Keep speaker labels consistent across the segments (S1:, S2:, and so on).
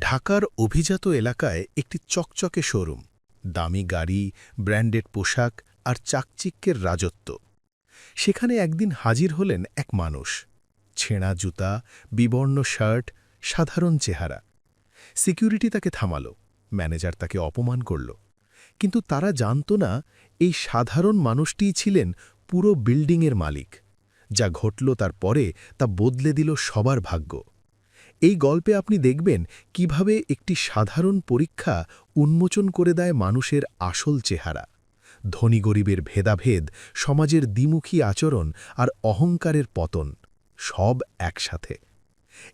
S1: ঢাকার অভিজাত এলাকায় একটি চকচকে শোরুম, দামি গাড়ি, ব্র্যান্ডেড পোশাক আর চাকচিক্যের রাজত্ব। সেখানে একদিন হাজির হলেন এক মানুষ। ছেঁড়া জুতা, বিবর্ণ শার্ট, সাধারণ চেহারা। সিকিউরিটি তাকে থামাল, ম্যানেজার তাকে অপমান করল। কিন্তু তারা জানত না, এই সাধারণ মানুষটিই ছিলেন পুরো বিল্ডিংয়ের মালিক। যা ঘটল তার পরে তা বদলে দিল সবার ভাগ্য। এই গল্পে আপনি দেখবেন কীভাবে একটি সাধারণ পরীক্ষা উন্মোচন করে দেয় মানুষের আসল চেহারা। ধনী গরিবের ভেদাভেদ, সমাজের দ্বিমুখী আচরণ আর অহংকারের পতন, সব একসাথে।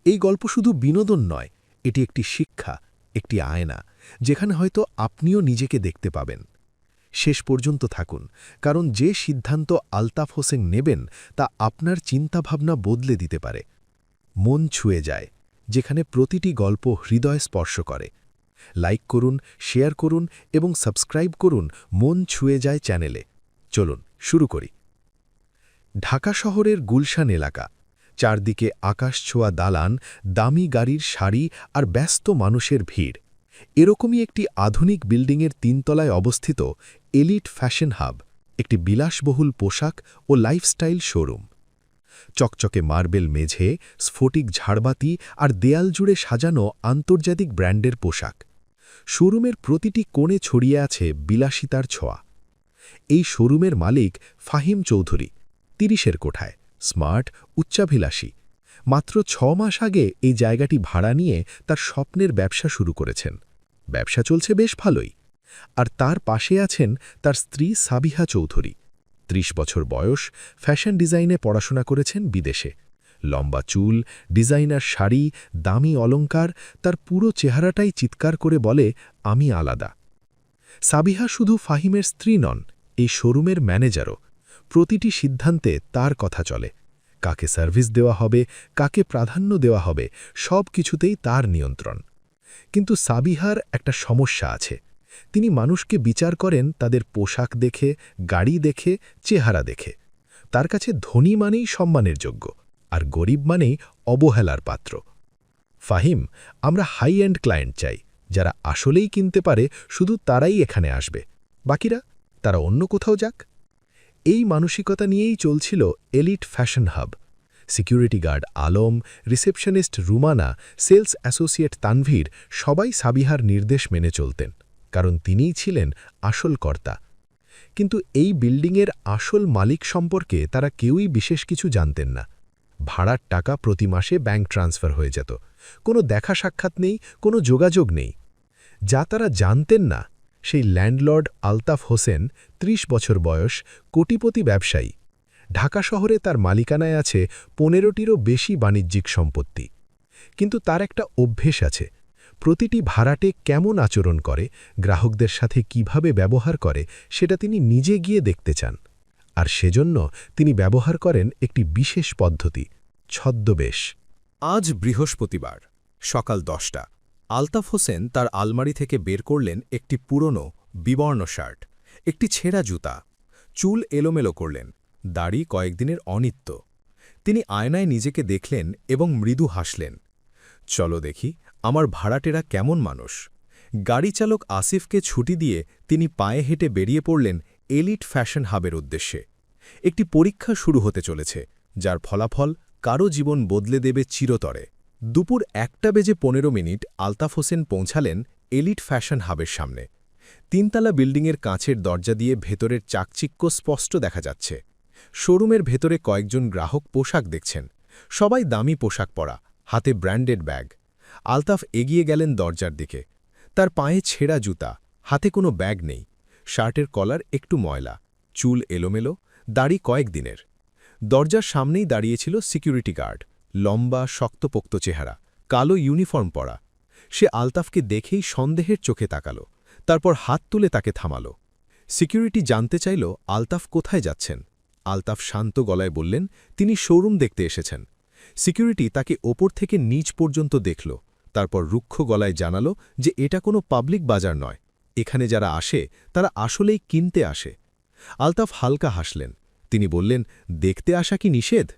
S1: এই গল্প শুধু বিনোদন নয়, এটি একটি শিক্ষা, একটি আয়না, যেখানে হয়তো আপনিও নিজেকে দেখতে পাবেন। শেষ পর্যন্ত থাকুন, কারণ যে সিদ্ধান্ত আলতাফ হোসেন নেবেন তা আপনার চিন্তাভাবনা বদলে দিতে পারে। মন ছুঁয়ে যায় যেখানে প্রতিটি গল্প হৃদয় স্পর্শ করে। লাইক করুন শেয়ার করুন এবং সাবস্ক্রাইব করুন মন ছুঁয়ে যায় চ্যানেলে। চলুন, শুরু করি। ঢাকা শহরের গুলশান এলাকা। চারদিকে আকাশ ছোঁয়া দালান, দামি গাড়ির শাড়ি আর ব্যস্ত মানুষের ভিড়। এরকমই একটি আধুনিক বিল্ডিংয়ের তিনতলায় অবস্থিত এলিট ফ্যাশন হাব, একটি বিলাসবহুল পোশাক ও লাইফস্টাইল শোরুম। চকচকে মার্বেল মেঝে, স্ফটিক ঝাড়বাতি আর দেয়াল জুড়ে সাজানো আন্তর্জাতিক ব্র্যান্ডের পোশাক। শোরুমের প্রতিটি কোণে ছড়িয়ে আছে বিলাসিতার ছোঁয়া। এই শোরুমের মালিক ফাহিম চৌধুরী, তিরিশের কোঠায়, স্মার্ট, উচ্চাভিলাষী। মাত্র ছ মাস আগে এই জায়গাটি ভাড়া নিয়ে তার স্বপ্নের ব্যবসা শুরু করেছেন। ব্যবসা চলছে বেশ ভালোই। আর তার পাশে আছেন তার স্ত্রী সাবিহা চৌধুরী। ত্রিশ বছর বয়স ফ্যাশন ডিজাইনে পড়াশোনা করেছেন বিদেশে। লম্বা চুল, ডিজাইনার শাড়ি, দামি অলংকার, তার পুরো চেহারাটাই চিৎকার করে বলে, আমি আলাদা। সাবিহা শুধু ফাহিমের স্ত্রী নন, এই শোরুমের ম্যানেজারও। প্রতিটি সিদ্ধান্তে তার কথা চলে। কাকে সার্ভিস দেওয়া হবে, কাকে প্রাধান্য দেওয়া হবে সব কিছুতেই তার নিয়ন্ত্রণ। কিন্তু সাবিহার একটা সমস্যা আছে। তিনি মানুষকে বিচার করেন তাদের পোশাক দেখে, গাড়ি দেখে, চেহারা দেখে। তার কাছে ধনী মানেই সম্মানের যোগ্য, আর গরিব মানেই অবহেলার পাত্র। ফাহিম, আমরা হাই এন্ড ক্লায়েন্ট চাই, যারা আসলেই কিনতে পারে, শুধু তারাই এখানে আসবে। বাকিরা, তারা অন্য কোথাও যাক। এই মানসিকতা নিয়েই চলছিল elite fashion hub security guard Alam receptionist Rumana sales associate Tanvir সবাই সাবিহার নির্দেশ মেনে চলতেন। কারণ তিনিই ছিলেন আসল কর্তা। কিন্তু এই বিল্ডিংয়ের আসল মালিক সম্পর্কে তারা কেউই বিশেষ কিছু জানতেন না। ভাড়ার টাকা প্রতি মাসে ব্যাংক ট্রান্সফার হয়ে যেত। কোনো দেখা সাক্ষাৎ নেই, কোনো যোগাযোগ নেই। যা তারা জানতেন না, সেই ল্যান্ডলর্ড আলতাফ হোসেন ৩০ বছর বয়স, কোটিপতি ব্যবসায়ী। ঢাকা শহরে তার মালিকানায় আছে পনেরোটিরও বেশি বাণিজ্যিক সম্পত্তি। কিন্তু তার একটা অভ্যেস আছে প্রতিটি ভাড়াটে কেমন আচরণ করে, গ্রাহকদের সাথে কীভাবে ব্যবহার করে, সেটা তিনি নিজে গিয়ে দেখতে চান। আর সেজন্য তিনি ব্যবহার করেন একটি বিশেষ পদ্ধতি, ছদ্মবেশ।
S2: আজ বৃহস্পতিবার, সকাল দশটা। আলতাফ হোসেন তার আলমারি থেকে বের করলেন একটি পুরনো, বিবর্ণ শার্ট, একটি ছেঁড়া জুতা। চুল এলোমেলো করলেন, দাড়ি কয়েকদিনের অনিত্য। তিনি আয়নায় নিজেকে দেখলেন এবং মৃদু হাসলেন। চলো দেখি আমার ভাড়াটেরা কেমন মানুষ। গাড়ি চালক আসিফকে ছুটি দিয়ে তিনি পায়ে হেঁটে বেরিয়ে পড়লেন এলিট ফ্যাশন হাবের উদ্দেশ্যে। একটি পরীক্ষা শুরু হতে চলেছে, যার ফলাফল কারও জীবন বদলে দেবে চিরতরে। দুপুর একটা বেজে পনেরো মিনিট আলতাফ হোসেন পৌঁছালেন এলিট ফ্যাশন হাবের সামনে। তিনতলা বিল্ডিংয়ের কাঁচের দরজা দিয়ে ভেতরের চাকচিক্য স্পষ্ট দেখা যাচ্ছে। শোরুমের ভেতরে কয়েকজন গ্রাহক পোশাক দেখছেন। সবাই দামি পোশাক পরা, হাতে ব্র্যান্ডেড ব্যাগ। আলতাফ এগিয়ে গেলেন দরজার দিকে। তার পায়ে ছেঁড়া জুতা, হাতে কোনো ব্যাগ নেই, শার্টের কলার একটু ময়লা, চুল এলোমেলো, দাড়ি কয়েক দিনের। দরজার সামনেই দাঁড়িয়েছিল সিকিউরিটি গার্ড, লম্বা, শক্তপোক্ত চেহারা, কালো ইউনিফর্ম পরা। সে আলতাফকে দেখেই সন্দেহের চোখে তাকালো, তারপর হাত তুলে তাকে থামাল। সিকিউরিটি জানতে চাইল, আলতাফ কোথায় যাচ্ছেন? আলতাফ শান্ত গলায় বললেন, তিনি শোরুম দেখতে এসেছেন। সিকিউরিটি তাকে ওপর থেকে নিচ পর্যন্ত দেখল। তারপর রুক্ষ গলায় জানালো যে এটা কোনো পাবলিক বাজার নয়। এখানে যারা আসে, তারা আসলেই কিনতে আসে। আলতাফ হালকা হাসলেন। তিনি বললেন, দেখতে আসা কি নিষেধ?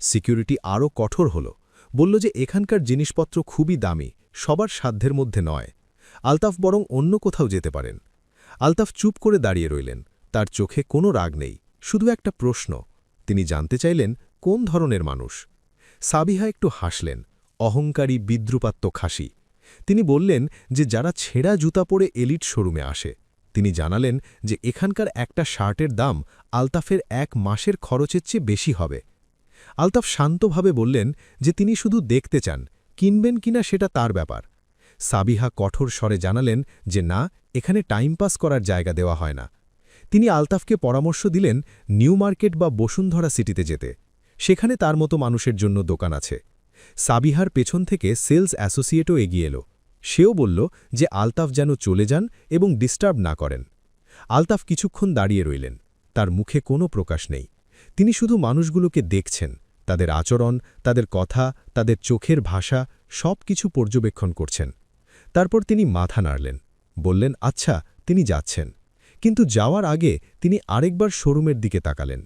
S2: সিকিউরিটি আরও কঠোর হল। বলল যে এখানকার জিনিসপত্র খুবই দামি,
S1: সবার সাধ্যের মধ্যে নয়। আলতাফ বরং অন্য কোথাও যেতে পারেন। আলতাফ চুপ করে দাঁড়িয়ে রইলেন। তার চোখে কোনো রাগ নেই, শুধু একটা প্রশ্ন। তিনি জানতে চাইলেন, কোন ধরনের মানুষ? সাবিহা একটু হাসলেন। অহংকারী বিদ্রুপাত্ম খাসি। তিনি বললেন যে যারা ছেঁড়া জুতা পরে এলিট শোরুমে আসে, তিনি জানালেন যে এখানকার একটা শার্টের দাম আলতাফের এক মাসের খরচের চেয়ে বেশি হবে। আলতাফ শান্তভাবে বললেন যে তিনি শুধু দেখতে চান, কিনবেন কিনা সেটা তার ব্যাপার। সাবিহা কঠোর স্বরে জানালেন যে না, এখানে টাইম পাস করার জায়গা দেওয়া হয় না। তিনি আলতাফকে পরামর্শ দিলেন নিউ মার্কেট বা বসুন্ধরা সিটিতে যেতে। সেখানে তার মতো মানুষের জন্য দোকান আছে। সাবিহার পেছন থেকে সেলস অ্যাসোসিয়েটও এগিয়ে এলো। সেও বলল যে আলতাফ যেন চলে যান এবং ডিস্টার্ব না করেন। আলতাফ কিছুক্ষণ দাঁড়িয়ে রইলেন। তার মুখে কোনো প্রকাশ নেই। তিনি শুধু মানুষগুলোকে দেখছেন। তাদের আচরণ, তাদের কথা, তাদের চোখের ভাষা সব কিছু পর্যবেক্ষণ করছেন। তারপর তিনি মাথা নাড়লেন। বললেন আচ্ছা তিনি যাচ্ছেন। কিন্তু যাওয়ার আগে তিনি আরেকবার শোরুমের দিকে তাকালেন।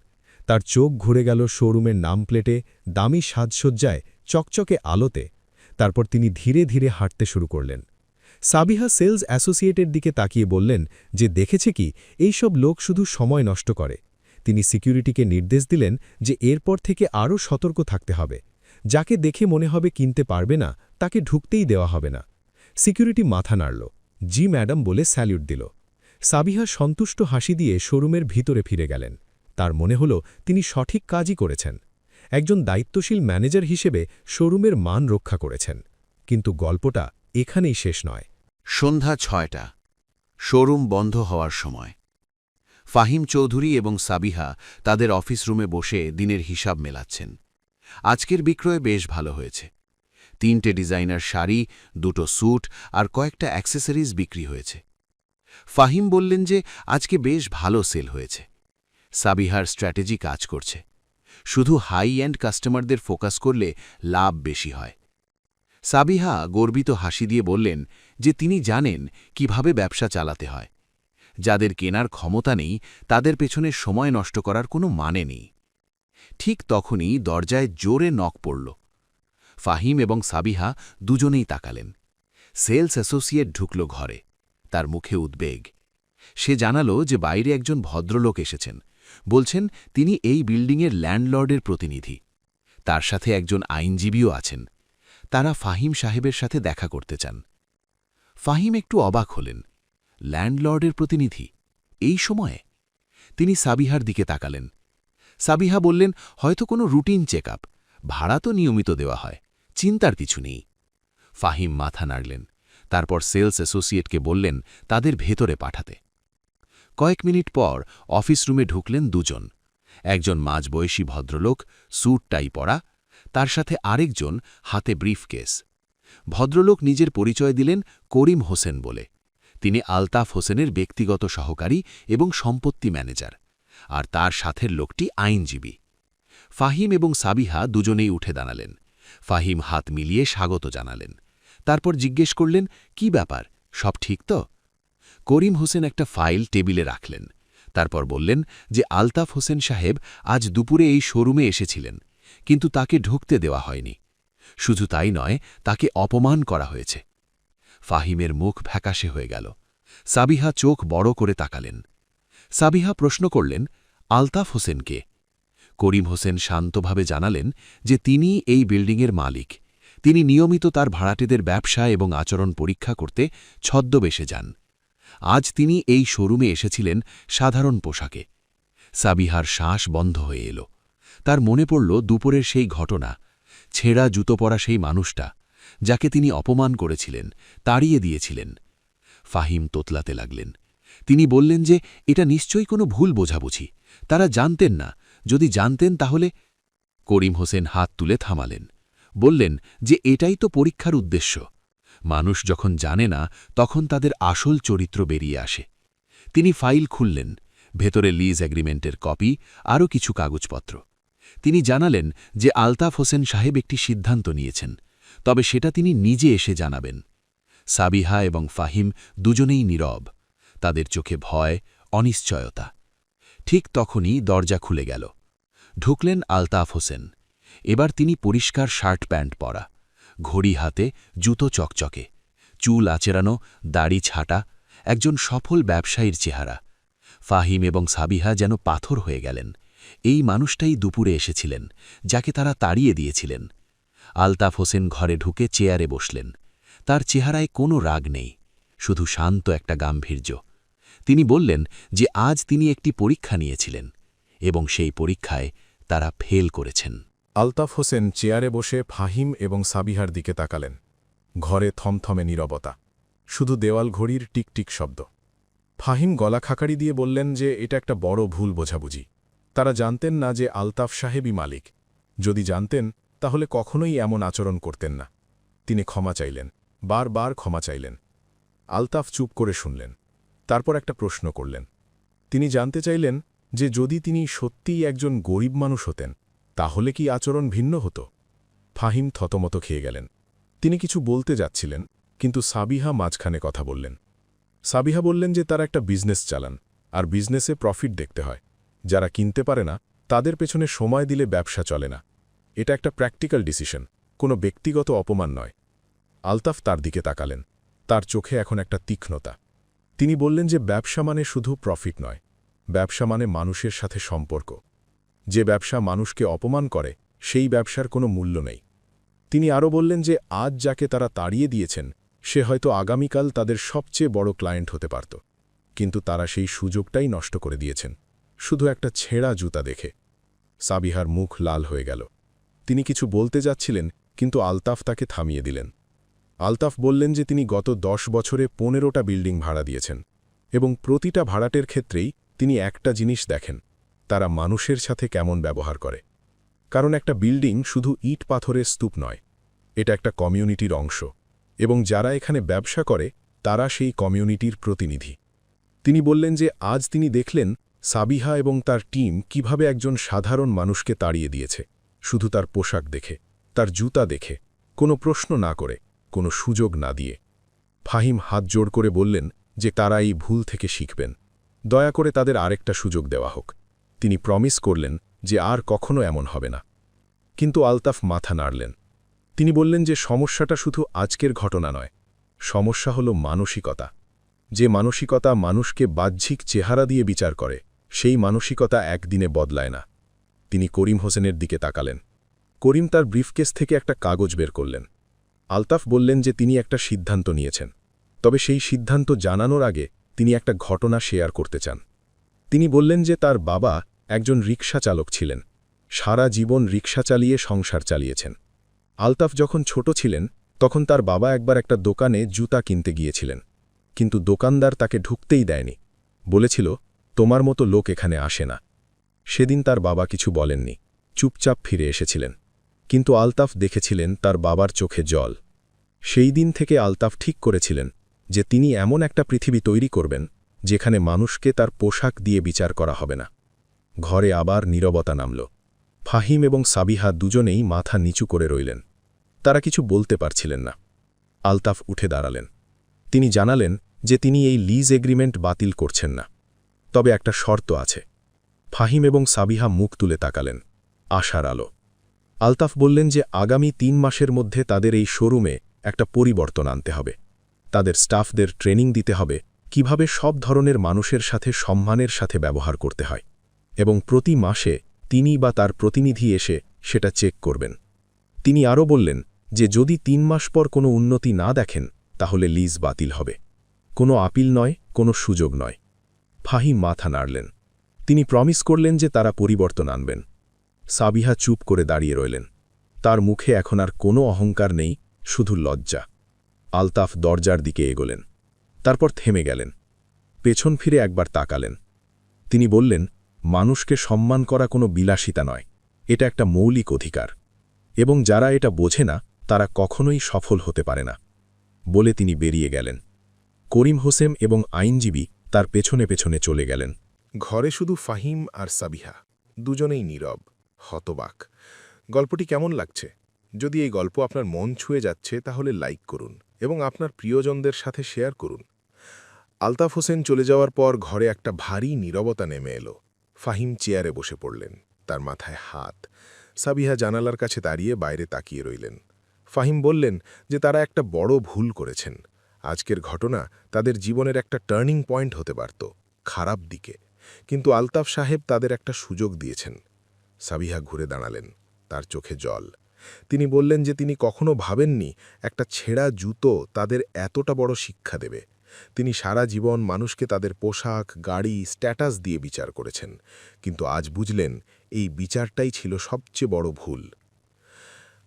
S1: তার চোখ ঘুরে গেল শোরুমের নাম প্লেটে দামি সাজসজ্জায় চকচকে আলোতে, তারপর তিনি ধীরে ধীরে হাঁটতে শুরু করলেন। সাবিহা সেলস অ্যাসোসিয়েটের দিকে তাকিয়ে বললেন যে, দেখেছে কি এই সব লোক শুধু সময় নষ্ট করে। তিনি সিকিউরিটিকে নির্দেশ দিলেন যে, এরপর থেকে আরও সতর্ক থাকতে হবে। যাকে দেখে মনে হবে কিনতে পারবে না, তাকে ঢুকতেই দেওয়া হবে না। সিকিউরিটি মাথা নাড়ল। জি, ম্যাডাম, বলে স্যালিউট দিল। সাবিহা সন্তুষ্ট হাসি দিয়ে শোরুমের ভিতরে ফিরে গেলেন। তার মনে হল তিনি সঠিক কাজই করেছেন। একজন দায়িত্বশীল ম্যানেজার হিসেবে শোরুমের মান রক্ষা করেছেন। কিন্তু গল্পটা এখানেই শেষ নয়।
S3: সন্ধ্যা ছয়টা। শোরুম বন্ধ হওয়ার সময়। ফাহিম চৌধুরী এবং সাবিহা তাদের অফিস রুমে বসে দিনের হিসাব মেলাচ্ছেন। আজকের বিক্রয় বেশ ভালো হয়েছে। তিনটে ডিজাইনার শাড়ি, দুটো স্যুট আর কয়েকটা অ্যাক্সেসরিজ বিক্রি হয়েছে। ফাহিম বললেন যে, আজকে বেশ ভালো সেল হয়েছে। সাবিহার স্ট্র্যাটেজি কাজ করছে। শুধু হাই এন্ড কাস্টমারদের ফোকাস করলে লাভ বেশি হয়। সাবিহা গর্বিত হাসি দিয়ে বললেন যে তিনি জানেন কীভাবে ব্যবসা চালাতে হয়। যাদের কেনার ক্ষমতা নেই, তাদের পেছনে সময় নষ্ট করার কোনো মানে নেই। ঠিক তখনই দরজায় জোরে নখ পড়ল। ফাহিম এবং সাবিহা দুজনেই তাকালেন। সেলস অ্যাসোসিয়েট ঢুকল ঘরে। তার মুখে উদ্বেগ। সে জানালো যে বাইরে একজন ভদ্রলোক এসেছেন। বলছেন, তিনি এই বিল্ডিংয়ের ল্যান্ডলর্ডের প্রতিনিধি। তার সাথে একজন আইনজীবীও আছেন। তারা ফাহিম সাহেবের সাথে দেখা করতে চান। ফাহিম একটু অবাক হলেন। ল্যান্ডলর্ডের প্রতিনিধি? এই সময়ে? তিনি সাবিহার দিকে তাকালেন। সাবিহা বললেন, হয়তো কোনো রুটিন চেক আপ ভাড়া তো নিয়মিত দেওয়া হয়। চিন্তার কিছু নেই। ফাহিম মাথা নাড়লেন। তারপর সেলস অ্যাসোসিয়েটকে বললেন, তাদের ভেতরে পাঠাতে। কয়েক মিনিট পর অফিস রুমে ঢুকলেন দুজন। একজন মাঝবয়সী ভদ্রলোক, স্যুট টাই পরা, তার সাথে আরেকজন হাতে ব্রিফকেস। ভদ্রলোক নিজের পরিচয় দিলেন করিম হোসেন বলে। তিনি আলতাফ হোসেনের ব্যক্তিগত সহকারী এবং সম্পত্তি ম্যানেজার, আর তার সাথের লোকটি আইনজীবী। ফাহিম এবং সাবিহা দুজনেই উঠে দাঁড়ালেন। ফাহিম হাত মিলিয়ে স্বাগত জানালেন। তারপর জিজ্ঞেস করলেন, কি ব্যাপার? সব ঠিক তো? করিম হোসেন একটা ফাইল টেবিলে রাখলেন। তারপর বললেন যে, আলতাফ হোসেন সাহেব আজ দুপুরে এই শোরুমে এসেছিলেন, কিন্তু তাকে ঢুকতে দেওয়া হয়নি। শুধু তাই নয়, তাকে অপমান করা হয়েছে। ফাহিমের মুখ ফ্যাকাশে হয়ে গেল। সাবিহা চোখ বড় করে তাকালেন। সাবিহা প্রশ্ন করলেন, আলতাফ হোসেনকে করিম হোসেন শান্তভাবে জানালেন যে, তিনি এই বিল্ডিংয়ের মালিক। তিনি নিয়মিত তার ভাড়াটেদের ব্যবসা এবং আচরণ পরীক্ষা করতে ছদ্মবেশে যান। আজ তিনি এই শোরুমে এসেছিলেন সাধারণ পোশাকে। সাবিহার শ্বাস বন্ধ হয়ে এলো। তার মনে পড়ল দুপুরের সেই ঘটনা, ছেঁড়া জুতো পরা সেই মানুষটা, যাকে তিনি অপমান করেছিলেন, তাড়িয়ে দিয়েছিলেন। ফাহিম তোতলাতে লাগলেন। তিনি বললেন যে, এটা নিশ্চয়ই কোনো ভুল বোঝাবুঝি। তারা জানতেন না। যদি জানতেন তাহলে করিম হোসেন হাত তুলে থামালেন। বললেন যে, এটাই তো পরীক্ষার উদ্দেশ্য। মানুষ যখন জানে না, তখন তাদের আসল চরিত্র বেরিয়ে আসে। তিনি ফাইল খুললেন, ভেতরে লিজ এগ্রিমেন্টের কপি, আরও কিছু কাগজপত্র। তিনি জানালেন যে আলতাফ হোসেন সাহেব একটি সিদ্ধান্ত নিয়েছেন, তবে সেটা তিনি নিজে এসে জানাবেন। সাবিহা এবং ফাহিম দুজনেই নীরব, তাদের চোখে ভয়, অনিশ্চয়তা। ঠিক তখনই দরজা খুলে গেল। ঢুকলেন আলতাফ হোসেন। এবার তিনি পরিষ্কার শার্ট প্যান্ট পরা। ঘড়ি হাতে, জুতো চকচকে, চুল আচেরানো, দাড়ি ছাটা, একজন সফল ব্যবসায়ীর চেহারা। ফাহিম এবং সাবিহা যেন পাথর হয়ে গেলেন। এই মানুষটাই দুপুরে এসেছিলেন, যাকে তারা তাড়িয়ে দিয়েছিলেন। আলতাফ হোসেন ঘরে ঢুকে চেয়ারে বসলেন। তার চেহারায় কোনো রাগ নেই, শুধু শান্ত একটা গাম্ভীর্য। তিনি বললেন যে আজ তিনি একটি পরীক্ষা নিয়েছিলেন, এবং সেই পরীক্ষায় তারা ফেল করেছেন।
S1: আলতাফ হোসেন চেয়ারে বসে ফাহিম এবং সাবিহার দিকে তাকালেন। ঘরে থমথমে নীরবতা। শুধু দেওয়াল ঘড়ির টিকটিক শব্দ। ফাহিম গলা খাকারি দিয়ে বললেন যে, এটা একটা বড় ভুল বোঝাবুঝি। তারা জানতেন না যে আলতাফ সাহেবই মালিক। যদি জানতেন, তাহলে কখনোই এমন আচরণ করতেন না। তিনি ক্ষমা চাইলেন। বারবার ক্ষমা চাইলেন। আলতাফ চুপ করে শুনলেন। তারপর একটা প্রশ্ন করলেন। তিনি জানতে চাইলেন যে, যদি তিনি সত্যিই একজন গরিব মানুষ হতেন তাহলে কি আচরণ ভিন্ন হতো? ফাহিম থতমত খেয়ে গেলেন। তিনি কিছু বলতে যাচ্ছিলেন, কিন্তু সাবিহা মাঝখানে কথা বললেন। সাবিহা বললেন যে তারা একটা বিজনেস চালান, আর বিজনেসে প্রফিট দেখতে হয়। যারা কিনতে পারে না, তাদের পেছনে সময় দিলে ব্যবসা চলে না। এটা একটা প্র্যাকটিক্যাল ডিসিশন, কোনো ব্যক্তিগত অপমান নয়। আলতাফ তার দিকে তাকালেন, তার চোখে এখন একটা তীক্ষ্ণতা। তিনি বললেন যে ব্যবসা মানে শুধু প্রফিট নয়, ব্যবসা মানে মানুষের সাথে সম্পর্ক। যে ব্যবসা মানুষকে অপমান করে, সেই ব্যবসার কোনো মূল্য নেই। তিনি আরও বললেন যে, আজ যাকে তারা তাড়িয়ে দিয়েছেন, সে হয়তো আগামীকাল তাদের সবচেয়ে বড় ক্লায়েন্ট হতে পারত। কিন্তু তারা সেই সুযোগটাই নষ্ট করে দিয়েছেন। শুধু একটা ছেঁড়া জুতা দেখে। সাবিহার মুখ লাল হয়ে গেল। তিনি কিছু বলতে যাচ্ছিলেন, কিন্তু আলতাফ তাকে থামিয়ে দিলেন। আলতাফ বললেন যে, তিনি গত দশ বছরে পনেরোটা বিল্ডিং ভাড়া দিয়েছেন এবং প্রতিটা ভাড়াটের ক্ষেত্রেই তিনি একটা জিনিস দেখেন। তারা মানুষের সাথে কেমন ব্যবহার করে। কারণ একটা বিল্ডিং শুধু ইট পাথরের স্তূপ নয়, এটা একটা কমিউনিটির অংশ, এবং যারা এখানে ব্যবসা করে, তারা সেই কমিউনিটির প্রতিনিধি। তিনি বললেন যে, আজ তিনি দেখলেন সাবিহা এবং তার টিম কীভাবে একজন সাধারণ মানুষকে তাড়িয়ে দিয়েছে, শুধু তার পোশাক দেখে, তার জুতা দেখে, কোনো প্রশ্ন না করে, কোনো সুযোগ না দিয়ে। ফাহিম হাত জোড় করে বললেন যে, তারা এই ভুল থেকে শিখবেন। দয়া করে তাদের আরেকটা সুযোগ দেওয়া হোক। তিনি প্রমিস করলেন যে আর কখনো এমন হবে না। কিন্তু আলতাফ মাথা নাড়লেন। তিনি বললেন যে সমস্যাটা শুধু আজকের ঘটনা নয়, সমস্যা হল মানসিকতা। যে মানসিকতা মানুষকে বাহ্যিক চেহারা দিয়ে বিচার করে, সেই মানসিকতা একদিনে বদলায় না। তিনি করিম হোসেনের দিকে তাকালেন। করিম তার ব্রিফকেস থেকে একটা কাগজ বের করলেন। আলতাফ বললেন যে তিনি একটা সিদ্ধান্ত নিয়েছেন। তবে সেই সিদ্ধান্ত জানানোর আগে তিনি একটা ঘটনা শেয়ার করতে চান। তিনি বললেন যে তার বাবা একজন রিক্সা চালক ছিলেন। সারা জীবন রিক্সা চালিয়ে সংসার চালিয়েছেন। আলতাফ যখন ছোট ছিলেন, তখন তার বাবা একবার একটা দোকানে জুতা কিনতে গিয়েছিলেন। কিন্তু দোকানদার তাকে ঢুকতেই দেয়নি। বলেছিল, তোমার মতো লোক এখানে আসে না। সেদিন তার বাবা কিছু বলেননি। চুপচাপ ফিরে এসেছিলেন। কিন্তু আলতাফ দেখেছিলেন তার বাবার চোখে জল। সেই দিন থেকে আলতাফ ঠিক করেছিলেন যে তিনি এমন একটা পৃথিবী তৈরি করবেন যেখানে মানুষকে তার পোশাক দিয়ে বিচার করা হবে না। ঘরে আবার নীরবতা নামল। ফাহিম এবং সাবিহা দুজনেই মাথা নিচু করে রইলেন। তারা কিছু বলতে পারছিলেন না। আলতাফ উঠে দাঁড়ালেন। তিনি জানালেন যে তিনি এই লিজ এগ্রিমেন্ট বাতিল করছেন না। তবে একটা শর্ত আছে। ফাহিম এবং সাবিহা মুখ তুলে তাকালেন। আশার আলো। আলতাফ বললেন যে আগামী তিন মাসের মধ্যে তাদের এই শোরুমে একটা পরিবর্তন আনতে হবে। তাদের স্টাফদের ট্রেনিং দিতে হবে কীভাবে সব ধরনের মানুষের সাথে সম্মানের সাথে ব্যবহার করতে হয়, এবং প্রতি মাসে তিনি বা তার প্রতিনিধি এসে সেটা চেক করবেন। তিনি আরও বললেন যে, যদি তিন মাস পর কোনো উন্নতি না দেখেন, তাহলে লিজ বাতিল হবে। কোনো আপিল নয়, কোনো সুযোগ নয়। ফাহিম মাথা নাড়লেন। তিনি প্রমিস করলেন যে, তারা পরিবর্তন আনবেন। সাবিহা চুপ করে দাঁড়িয়ে রইলেন। তার মুখে এখন আর কোনো অহংকার নেই, শুধু লজ্জা। আলতাফ দরজার দিকে এগোলেন। তারপর থেমে গেলেন। পেছন ফিরে একবার তাকালেন। তিনি বললেন, মানুষকে সম্মান করা কোনো বিলাসিতা নয়। এটা একটা মৌলিক অধিকার। এবং যারা এটা বোঝে না, তারা কখনোই সফল হতে পারে না। বলে তিনি বেরিয়ে গেলেন। করিম হোসেম এবং আইনজীবী তার পেছনে পেছনে চলে গেলেন।
S4: ঘরে শুধু ফাহিম আর সাবিহা, দুজনেই নীরব, হতবাক। গল্পটি কেমন লাগছে? যদি এই গল্প আপনার মন ছুঁয়ে যাচ্ছে, তাহলে লাইক করুন এবং আপনার প্রিয়জনদের সাথে শেয়ার করুন। আলতাফ হোসেন চলে যাওয়ার পর ঘরে একটা ভারী নীরবতা নেমে এলো। ফাহিম চেয়ারে বসে পড়লেন, তার মাথায় হাত। সাবিহা জানালার কাছে দাঁড়িয়ে বাইরে তাকিয়ে রইলেন।
S1: ফাহিম বললেন যে তারা একটা বড় ভুল করেছেন। আজকের ঘটনা তাদের জীবনের একটা টার্নিং পয়েন্ট হতে পারত, খারাপ দিকে। কিন্তু আলতাফ সাহেব তাদের একটা সুযোগ দিয়েছেন। সাবিহা ঘুরে দাঁড়ালেন, তার চোখে জল। তিনি বললেন যে তিনি কখনো ভাবেননি একটা ছেঁড়া জুতো তাদের এতটা বড় শিক্ষা দেবে। তিনি সারা জীবন মানুষকে তাদের পোশাক, গাড়ি, স্ট্যাটাস দিয়ে বিচার করেছেন। কিন্তু আজ বুঝলেন, এই বিচারটাই ছিল সবচেয়ে বড় ভুল।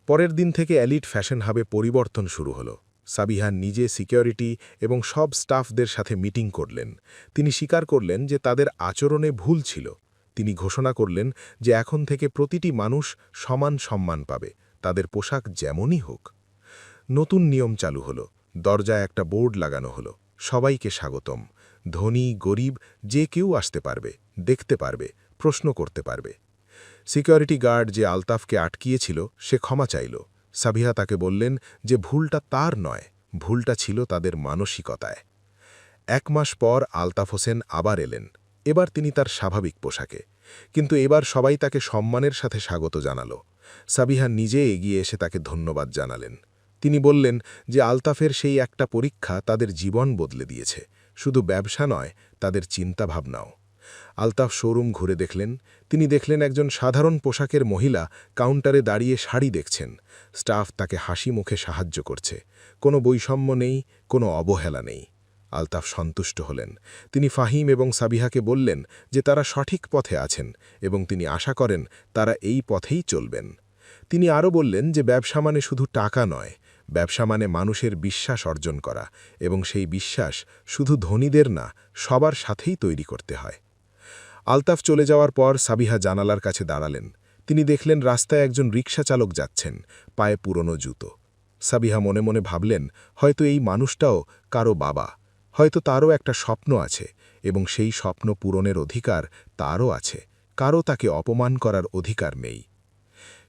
S1: পরের দিন থেকে এলিট ফ্যাশন হাবে পরিবর্তন শুরু হলো। সাবিহা নিজে সিকিউরিটি এবং সব স্টাফদের সাথে মিটিং করলেন। তিনি স্বীকার করলেন যে তাদের আচরণে ভুল ছিল। তিনি ঘোষণা করলেন যে এখন থেকে প্রতিটি মানুষ সমান সম্মান পাবে, তাদের পোশাক যেমনই হোক। নতুন নিয়ম চালু হলো। দরজায় একটা বোর্ড লাগানো হলো। সবাইকে স্বাগতম। ধনী, গরিব, যে কেউ আসতে পারবে, দেখতে পারবে, প্রশ্ন করতে পারবে। সিকিউরিটি গার্ড যে আলতাফকে আটকিয়েছিল, সে ক্ষমা চাইল। সাবিহা তাকে বললেন যে ভুলটা তার নয়, ভুলটা ছিল তাদের মানসিকতায়। এক মাস পর আলতাফ হোসেন আবার এলেন। এবার তিনি তার স্বাভাবিক পোশাকে। কিন্তু এবার সবাই তাকে সম্মানের সাথে স্বাগত জানাল। সাবিহা নিজে এগিয়ে এসে তাকে ধন্যবাদ জানালেন। তিনি বললেন যে আলতাফের সেই একটা পরীক্ষা তাদের জীবন বদলে দিয়েছে। শুধু ব্যবসা নয়, তাদের চিন্তাভাবনাও। আলতাফ শোরুম ঘুরে দেখলেন। তিনি দেখলেন একজন সাধারণ পোশাকের মহিলা কাউন্টারে দাঁড়িয়ে শাড়ি দেখছেন। স্টাফ তাকে হাসি মুখে সাহায্য করছে। কোনো বৈষম্য নেই, কোনো অবহেলা নেই। আলতাফ সন্তুষ্ট হলেন। তিনি ফাহিম এবং সাবিহাকে বললেন যে তারা সঠিক পথে আছেন এবং তিনি আশা করেন তারা এই পথেই চলবেন। তিনি আরও বললেন যে ব্যবসা মানে শুধু টাকা নয় ব্যবসা মানে মানুষের বিশ্বাস অর্জন করা এবং সেই বিশ্বাস শুধু ধনীদের না, সবার সাথেই তৈরি করতে হয়। আলতাফ চলে যাওয়ার পর সাবিহা জানালার কাছে দাঁড়ালেন। তিনি দেখলেন রাস্তায় একজন রিক্সা চালক যাচ্ছেন, পায়ে পুরনো জুতো। সাবিহা মনে মনে ভাবলেন, হয়তো এই মানুষটাও কারও বাবা, হয়তো তারও একটা স্বপ্ন আছে এবং সেই স্বপ্ন পূরণের অধিকার তারও আছে, কারও তাকে অপমান করার অধিকার নেই।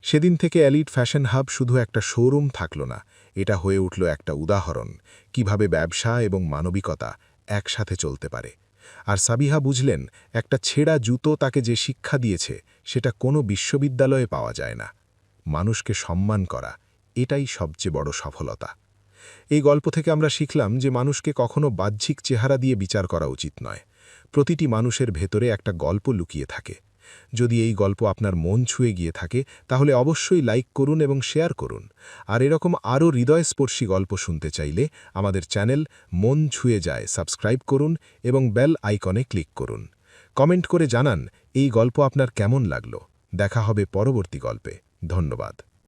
S1: সেদিন থেকে এলিট ফ্যাশন হাব শুধু একটা শোরুম থাকল না এটা হয়ে উঠল একটা উদাহরণ, কীভাবে ব্যবসা এবং মানবিকতা একসাথে চলতে পারে। আর সাবিহা বুঝলেন, একটা ছেঁড়া জুতো তাকে যে শিক্ষা দিয়েছে, সেটা কোনো বিশ্ববিদ্যালয়ে পাওয়া যায় না। মানুষকে সম্মান করা, এটাই সবচেয়ে বড় সফলতা। এই গল্প থেকে আমরা শিখলাম যে মানুষকে কখনো বাহ্যিক চেহারা দিয়ে বিচার করা উচিত নয়। প্রতিটি মানুষের ভেতরে একটা গল্প লুকিয়ে থাকে। যদি এই গল্প আপনার মন ছুঁয়ে গিয়ে থাকে, তাহলে অবশ্যই লাইক করুন এবং শেয়ার করুন। আর এরকম আরও হৃদয়স্পর্শী গল্প শুনতে চাইলে আমাদের চ্যানেল মন ছুঁয়ে যায় সাবস্ক্রাইব করুন এবং বেল আইকনে ক্লিক করুন। কমেন্ট করে জানান, এই গল্প আপনার কেমন লাগল? দেখা হবে পরবর্তী গল্পে। ধন্যবাদ।